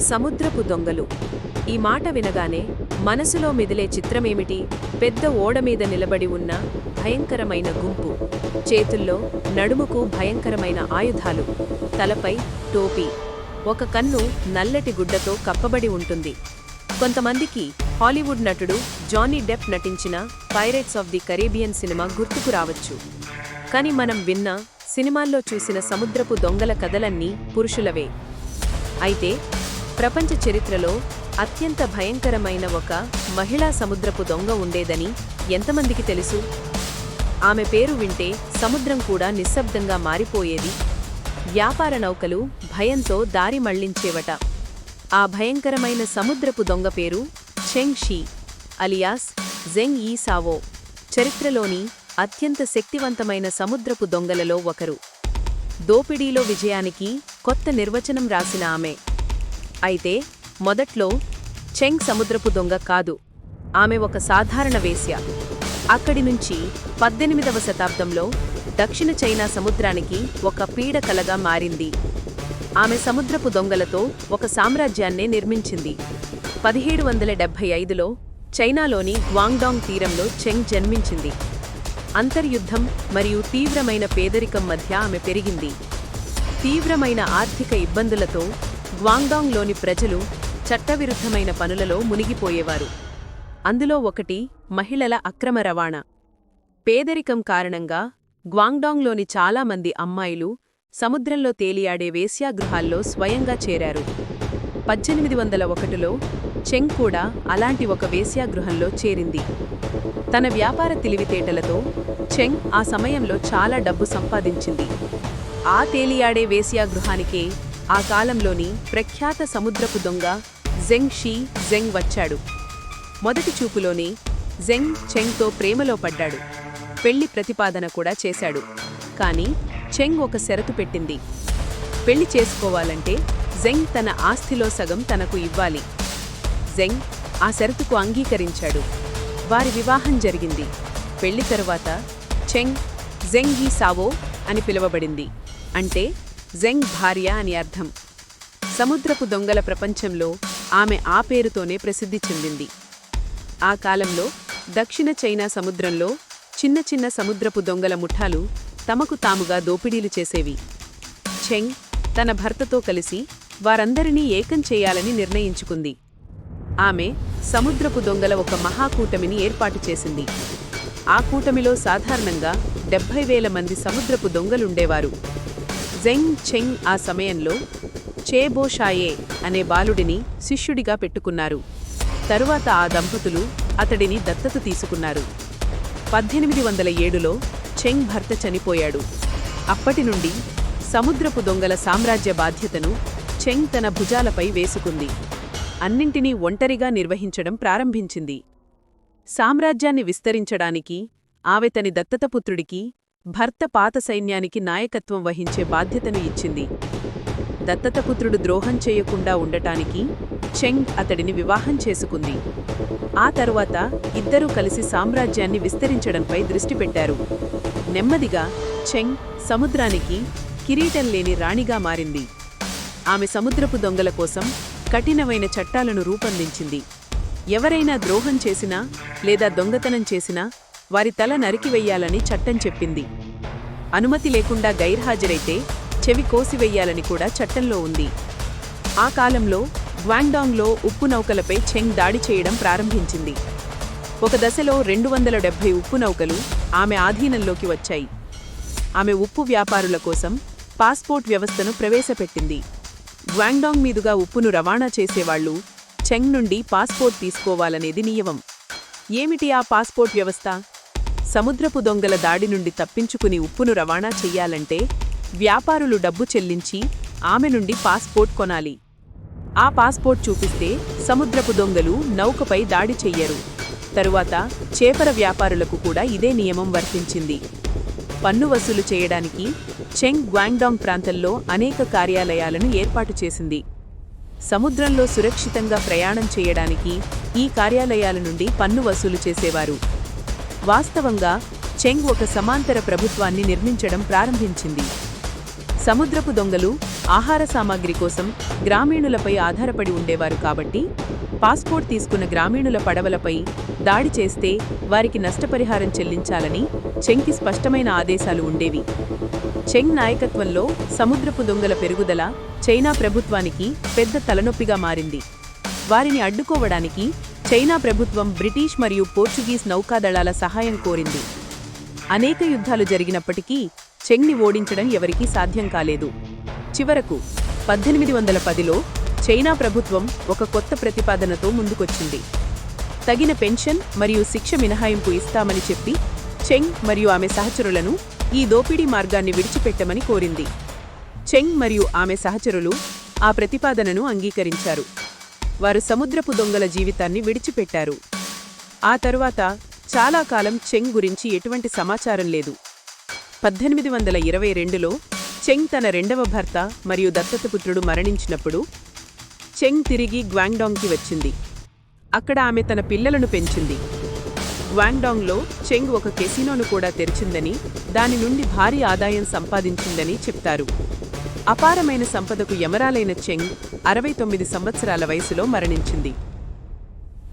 సముద్రపు దొంగలు. ఈ మాట వినగానే మనసులో మిదిలే చిత్రమేమిటి? పెద్ద ఓడ మీద నిలబడి ఉన్న భయంకరమైన గుంపు. చేతుల్లో నడుముకు భయంకరమైన ఆయుధాలు. తలపై టోపీ. ఒక కన్ను నల్లటి గుడ్డతో కప్పబడి ఉంటుంది. కొంతమందికి హాలీవుడ్ నటుడు జానీ డెప్ నటించిన Pirates of the Caribbean cinema గుర్తుకు రావచ్చు. కానీ మనం విన్న సినిమాల్లో చూసిన సముద్రపు దొంగల కథలన్నీ పురుషులవే. అయితే ప్రపంచ చరిత్రలో అత్యంత భయంకరమైన ఒక మహిళా సముద్రపు దొంగ ఉండేదని ఎంతమందికి తెలుసు? ఆమె పేరు వింటే సముద్రం కూడా నిశ్శబ్దంగా మారిపోయేది. వ్యాపార నౌకలు భయంతో దారి మళ్ళించేవట. ఆ భయంకరమైన సముద్రపు దొంగ పేరు చెంగ్ షీ అలియాస్ జెంగ్ ఈ సావో. చరిత్రలోని అత్యంత శక్తివంతమైన సముద్రపు దొంగలలో ఒకరు. దోపిడీలో విజయానికి కొత్త నిర్వచనం రాసిన ఆమె. అయితే మొదట్లో చెంగ్ సముద్రపు దొంగ కాదు ఆమె ఒక సాధారణ వేశ్య. అక్కడి నుంచి పద్దెనిమిదవ శతాబ్దంలో దక్షిణ చైనా సముద్రానికి ఒక పీడకలగా మారింది. ఆమె సముద్రపు దొంగలతో ఒక సామ్రాజ్యాన్నే నిర్మించింది. పదిహేడు వందల డెబ్భై ఐదులో చైనాలోని గ్వాంగ్డాంగ్ తీరంలో చెంగ్ జన్మించింది. అంతర్యుద్ధం మరియు తీవ్రమైన పేదరికం మధ్య ఆమె పెరిగింది. తీవ్రమైన ఆర్థిక ఇబ్బందులతో గ్వాంగ్డాంగ్లోని ప్రజలు చట్టవిరుద్ధమైన పనులలో మునిగిపోయేవారు. అందులో ఒకటి మహిళల అక్రమ రవాణా. పేదరికం కారణంగా గ్వాంగ్డాంగ్లోని చాలామంది అమ్మాయిలు సముద్రంలో తేలియాడే వేశ్యాగృహాల్లో స్వయంగా చేరారు. పద్దెనిమిది వందల ఒకటిలో చెంగ్ కూడా అలాంటి ఒక వేశ్యాగృహంలో చేరింది. తన వ్యాపార తెలివితేటలతో చెంగ్ ఆ సమయంలో చాలా డబ్బు సంపాదించింది. ఆ తేలియాడే వేశ్యాగృహానికే ఆ కాలంలోని ప్రఖ్యాత సముద్రపు దొంగ జెంగ్ షీ జెంగ్ వచ్చాడు. మొదటి చూపులోనే జెంగ్ చెంగ్తో ప్రేమలో పడ్డాడు. పెళ్ళి ప్రతిపాదన కూడా చేశాడు. కానీ చెంగ్ ఒక షరతు పెట్టింది. పెళ్ళి చేసుకోవాలంటే జెంగ్ తన ఆస్తిలో సగం తనకు ఇవ్వాలి. జెంగ్ ఆ షరతుకు అంగీకరించాడు. వారి వివాహం జరిగింది. పెళ్ళి తరువాత చెంగ్ జెంగ్ ఈ సావో అని పిలువబడింది. అంటే జెంగ్ భార్య అని అర్థం. సముద్రపు దొంగల ప్రపంచంలో ఆమె ఆ పేరుతోనే ప్రసిద్ధి చెందింది. ఆ కాలంలో దక్షిణ చైనా సముద్రంలో చిన్న చిన్న సముద్రపు దొంగల ముఠాలు తమకు తాముగా దోపిడీలు చేసేవి. చెంగ్ తన భర్తతో కలిసి వారందరినీ ఏకం చేయాలని నిర్ణయించుకుంది. ఆమె సముద్రపు దొంగల ఒక మహాకూటమిని ఏర్పాటు చేసింది. ఆ కూటమిలో సాధారణంగా డెబ్భై వేల మంది సముద్రపు దొంగలుండేవారు. జెంగ్ చెంగ్ ఆ సమయంలో చేబోషాయే అనే బాలుడిని శిష్యుడిగా పెట్టుకున్నారు. తరువాత ఆ దంపతులు అతడిని దత్తత తీసుకున్నారు. పద్దెనిమిది వందల ఏడులో చెంగ్ భర్త చనిపోయాడు. అప్పటి నుండి సముద్రపు దొంగల సామ్రాజ్య బాధ్యతను చెంగ్ తన భుజాలపై వేసుకుంది. అన్నింటినీ ఒంటరిగా నిర్వహించడం ప్రారంభించింది. సామ్రాజ్యాన్ని విస్తరించడానికి ఆమె తని దత్తతపుత్రుడికి భర్త పాత సైన్యానికి నాయకత్వం వహించే బాధ్యతను ఇచ్చింది. దత్తతపుత్రుడు ద్రోహం చేయకుండా ఉండటానికి చెంగ్ అతడిని వివాహం చేసుకుంది. ఆ తరువాత ఇద్దరూ కలిసి సామ్రాజ్యాన్ని విస్తరించడంపై దృష్టి పెట్టారు. నెమ్మదిగా చెంగ్ సముద్రానికి కిరీటం లేని రాణిగా మారింది. ఆమె సముద్రపు దొంగల కోసం కఠినమైన చట్టాలను రూపొందించింది. ఎవరైనా ద్రోహం చేసినా లేదా దొంగతనం చేసినా వారి తల నరికివెయ్యాలని చట్టం చెప్పింది. అనుమతి లేకుండా గైర్హాజరైతే చెవి కోసివెయ్యాలని కూడా చట్టంలో ఉంది. ఆ కాలంలో గ్వాంగ్డాంగ్లో ఉప్పు నౌకలపై చెంగ్ దాడి చేయడం ప్రారంభించింది. ఒక దశలో రెండు వందల డెబ్బై ఉప్పు నౌకలు ఆమె ఆధీనంలోకి వచ్చాయి. ఆమె ఉప్పు వ్యాపారుల కోసం పాస్పోర్ట్ వ్యవస్థను ప్రవేశపెట్టింది. గ్వాంగ్డాంగ్ మీదుగా ఉప్పును రవాణా చేసేవాళ్ళు చెంగ్ నుండి పాస్పోర్ట్ తీసుకోవాలనేది నియమం. ఏమిటి ఆ పాస్పోర్ట్ వ్యవస్థ? సముద్రపు దొంగల దాడి నుండి తప్పించుకుని ఉప్పును రవాణా చెయ్యాలంటే వ్యాపారులు డబ్బు చెల్లించి ఆమె నుండి పాస్పోర్ట్ కొనాలి. ఆ పాస్పోర్ట్ చూపిస్తే సముద్రపు దొంగలు నౌకపై దాడి చెయ్యరు. తరువాత చేపర వ్యాపారులకు కూడా ఇదే నియమం వర్తించింది. పన్ను వసూలు చేయడానికి చెంగ్ గ్వాంగ్డాంగ్ ప్రాంతంలో అనేక కార్యాలయాలను ఏర్పాటు చేసింది. సముద్రంలో సురక్షితంగా ప్రయాణం చేయడానికి ఈ కార్యాలయాల నుండి పన్ను వసూలు చేసేవారు. వాస్తవంగా చెంగ్ ఒక సమాంతర ప్రభుత్వాన్ని నిర్మించడం ప్రారంభించింది. సముద్రపు దొంగలు ఆహార సామాగ్రి కోసం గ్రామీణులపై ఆధారపడి ఉండేవారు కాబట్టి పాస్పోర్ట్ తీసుకున్న గ్రామీణుల పడవలపై దాడి చేస్తే వారికి నష్టపరిహారం చెల్లించాలని చెంగ్కి స్పష్టమైన ఆదేశాలు ఉండేవి. చెంగ్ నాయకత్వంలో సముద్రపు దొంగల పెరుగుదల చైనా ప్రభుత్వానికి పెద్ద తలనొప్పిగా మారింది. వారిని అడ్డుకోవడానికి చైనా ప్రభుత్వం బ్రిటిష్ మరియు పోర్చుగీస్ నౌకాదళాల సహాయం కోరింది. అనేక యుద్ధాలు జరిగినప్పటికీ చెంగ్ని ఓడించడం ఎవరికీ సాధ్యం కాలేదు. చివరకు పద్దెనిమిది వందల పదిలో చైనా ప్రభుత్వం ఒక కొత్త ప్రతిపాదనతో ముందుకొచ్చింది. తగిన పెన్షన్ మరియు శిక్ష మినహాయింపు ఇస్తామని చెప్పి చెంగ్ మరియు ఆమె సహచరులను ఈ దోపిడీ మార్గాన్ని విడిచిపెట్టమని కోరింది. చెంగ్ మరియు ఆమె సహచరులు ఆ ప్రతిపాదనను అంగీకరించారు. వారు సముద్రపు దొంగల జీవితాన్ని విడిచిపెట్టారు. ఆ తరువాత చాలా కాలం చెంగ్ గురించి ఎటువంటి సమాచారం లేదు. పద్దెనిమిది వందల ఇరవై రెండులో చెంగ్ తన రెండవ భర్త మరియు దత్తతపుత్రుడు మరణించినప్పుడు చెంగ్ తిరిగి గ్వాంగ్డాంగ్కి వచ్చింది. అక్కడ ఆమె తన పిల్లలను పెంచింది. గ్వాంగ్డాంగ్లో చెంగ్ ఒక కెసినోను కూడా తెరిచిందని దాని నుండి భారీ ఆదాయం సంపాదించిందని చెప్తారు. అపారమైన సంపదకు యమరాలైన చెంగ్ అరవై తొమ్మిది సంవత్సరాల వయసులో మరణించింది.